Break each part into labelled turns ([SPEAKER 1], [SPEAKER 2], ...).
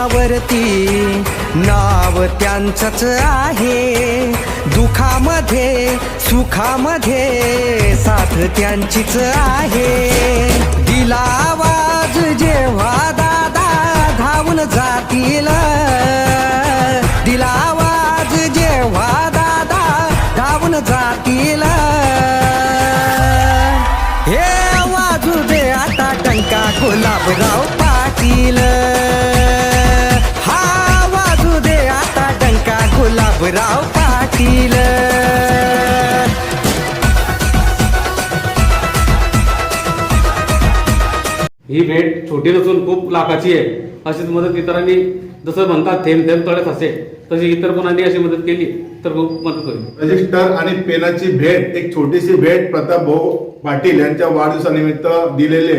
[SPEAKER 1] दुःखावरती नाव त्यांचंच आहे. दुखामध्ये सुखामध्ये साथ त्यांचीच आहे. दिला आवाज जेव्हा दादा धावून जातील. दिला आवाज जेव्हा दादा धावून जातील. हे वाजू दे आता टंका गुलाबराव पाटील. ही
[SPEAKER 2] भेट छोटी नसून खूप लाखाची आहे. अशीच मदत इतरांनी जसं म्हणतात थेंब थेंब तळत असे. तशी इतर कोणांनी अशी मदत केली तर खूप मदत होईल.
[SPEAKER 3] रजिस्टर आणि पेनाची भेट एक छोटीशी भेट प्रताप भाऊ पाटील यांच्या वाढदिवसानिमित्त दिलेली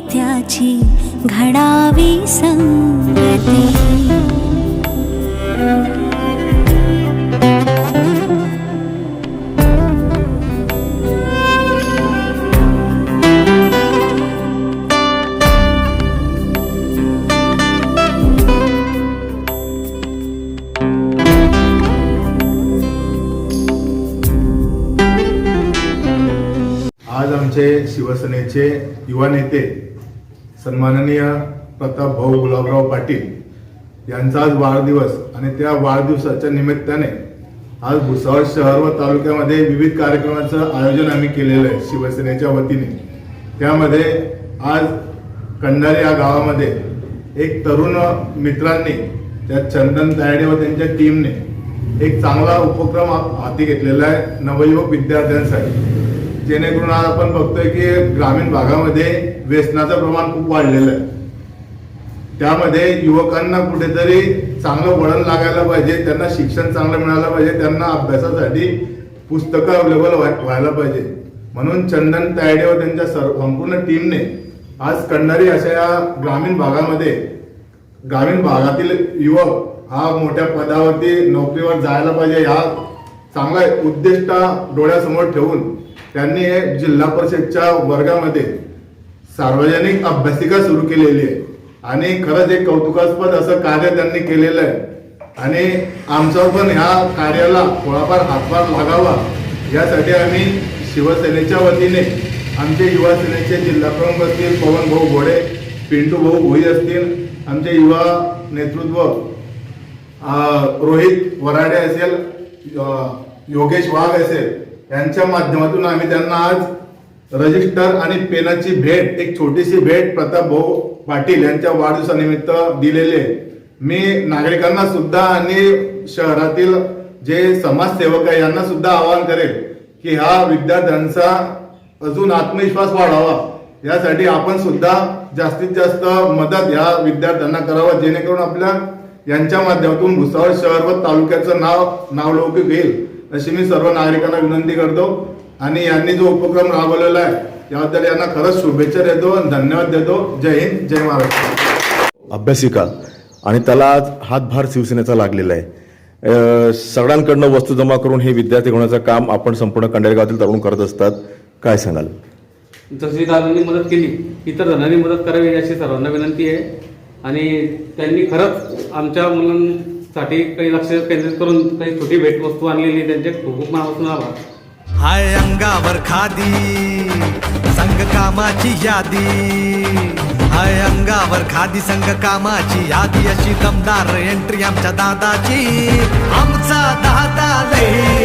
[SPEAKER 4] त्याची घडावी संगती.
[SPEAKER 3] आमचे शिवसेनेचे युवा नेते सन्माननीय प्रताप भाऊ गुलाबराव पाटील यांचा आज वाढदिवस आणि त्या वाढदिवसाच्या निमित्ताने आज भुसावळ शहर व तालुक्यामध्ये विविध कार्यक्रमाचं आयोजन आम्ही केलेलं आहे शिवसेनेच्या वतीने. त्यामध्ये आज कंडारी या गावामध्ये एक तरुण मित्रांनी त्या चंदन तायडे व त्यांच्या टीमने एक चांगला उपक्रम हाती घेतलेला आहे नवयुवक विद्यार्थ्यांसाठी. जेणेकरून आज आपण बघतोय की ग्रामीण भागामध्ये व्यसनाचं प्रमाण खूप वाढलेलं आहे. त्यामध्ये युवकांना कुठेतरी चांगलं वळण लागायला पाहिजे त्यांना शिक्षण चांगलं मिळालं पाहिजे त्यांना अभ्यासासाठी पुस्तकं अवेलेबल व्हायला पाहिजे. म्हणून चंदन तायडे व त्यांच्या सर्व संपूर्ण टीमने आज कंडारी अशा या ग्रामीण भागामध्ये ग्रामीण भागातील युवक हा मोठ्या पदावरती नोकरीवर जायला पाहिजे हा चांगला उद्दिष्ट डोळ्यासमोर ठेवून त्यांनी हे जिल्हा परिषदच्या वर्गामध्ये सार्वजनिक अभ्यासिका सुरू केलेली आहे. आणि खरंच एक कौतुकास्पद असं कार्य त्यांनी केलेलं आहे. आणि आमचा पण ह्या कार्याला थोडाफार हातभार लागावा यासाठी आम्ही शिवसेनेच्या वतीने आमचे युवा सेनेचे असतील पवन भाऊ घोडे पिंटू भाऊ भोई असतील आमचे युवा नेतृत्व रोहित वराडे असेल योगेश वाघ असेल यांच्या माध्यमातून आम्ही त्यांना आज रजिस्टर आणि पेनाची भेट एक छोटीशी भेट प्रताप भाऊ पाटील यांच्या वाढदिवसानिमित्त दिलेली आहे. मी नागरिकांना सुद्धा आणि शहरातील जे समाजसेवक आहे यांना सुद्धा आवाहन करेल की हा विद्यार्थ्यांचा अजून आत्मविश्वास वाढावा. यासाठी आपण सुद्धा जास्तीत जास्त मदत ह्या विद्यार्थ्यांना करावा जेणेकरून आपल्या यांच्या माध्यमातून भुसावळ शहर व तालुक्याचं नाव नावलौकिक होईल. अशी मी सर्व नागरिकांना विनंती करतो आणि यांनी जो उपक्रम राबवलेला आहे याबद्दल यांना खरंच शुभेच्छा देतो आणि धन्यवाद देतो. जय हिंद जय महाराष्ट्र.
[SPEAKER 5] अभ्यासिका. आणि त्याला आज हातभार शिवसेनेचा लागलेला आहे. सगळ्यांकडनं वस्तू जमा करून हे विद्यार्थी घेण्याचं काम आपण संपूर्ण कंडेर गावातील तरुण करत असतात. काय सांगाल?
[SPEAKER 2] जशी दादांनी मदत केली इतर जणांनी मदत करावी अशी सर्वांना विनंती आहे. आणि त्यांनी खरंच आमच्या साठी काही लक्ष केंद्रित करून काही छोटी भेटवस्तू आणलेली आहे. त्यांचे खूप मनापासून आभार.
[SPEAKER 1] हाय अंगावर खादी संघ कामाची यादी. हाय अंगावर खादी संघ कामाची यादी. अशी दमदार एंट्री आमच्या दादाची. आमचा दादा लई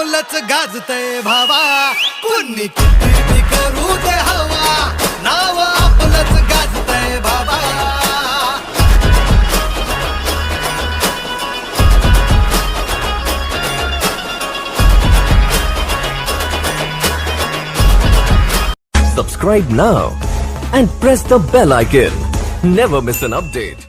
[SPEAKER 1] आपलंच गाजतय भावा कुणी किती बी करू दे हवा नाव आपलंच गाजतय भावा
[SPEAKER 6] Subscribe now and press the bell icon. Never miss an update.